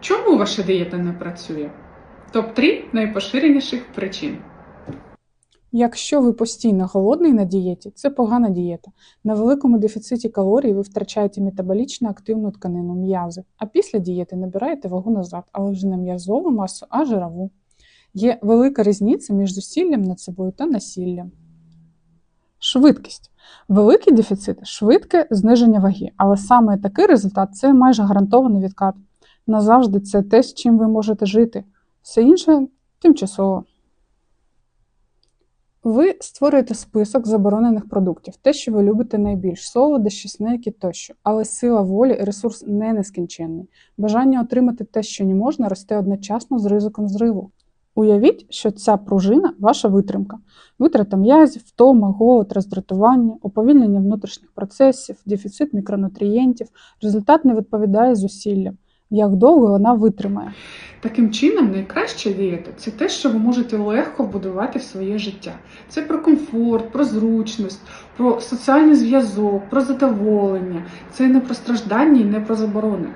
Чому ваша дієта не працює? Топ-3 найпоширеніших причин. Якщо ви постійно голодний на дієті, це погана дієта. На великому дефіциті калорій ви втрачаєте метаболічно активну тканину м'язи, а після дієти набираєте вагу назад, але вже не м'язову масу, а жирову. Є велика різниця між зусиллям над собою та насиллям. Швидкість. Великий дефіцит швидке зниження ваги, але саме такий результат це майже гарантований відкат. Назавжди це те, з чим ви можете жити. Все інше тимчасово. Ви створюєте список заборонених продуктів, те, що ви любите найбільш солодощі, снеки тощо. Але сила волі і ресурс не нескінченний. Бажання отримати те, що не можна, росте одночасно з ризиком зриву. Уявіть, що ця пружина ваша витримка, витрата м'язів, втома, голод, роздратування, уповільнення внутрішніх процесів, дефіцит мікронутрієнтів. Результат не відповідає зусиллям. Як довго вона витримає? Таким чином, найкраща дієта це те, що ви можете легко вбудувати в своє життя. Це про комфорт, про зручність, про соціальний зв'язок, про задоволення. Це не про страждання і не про заборони.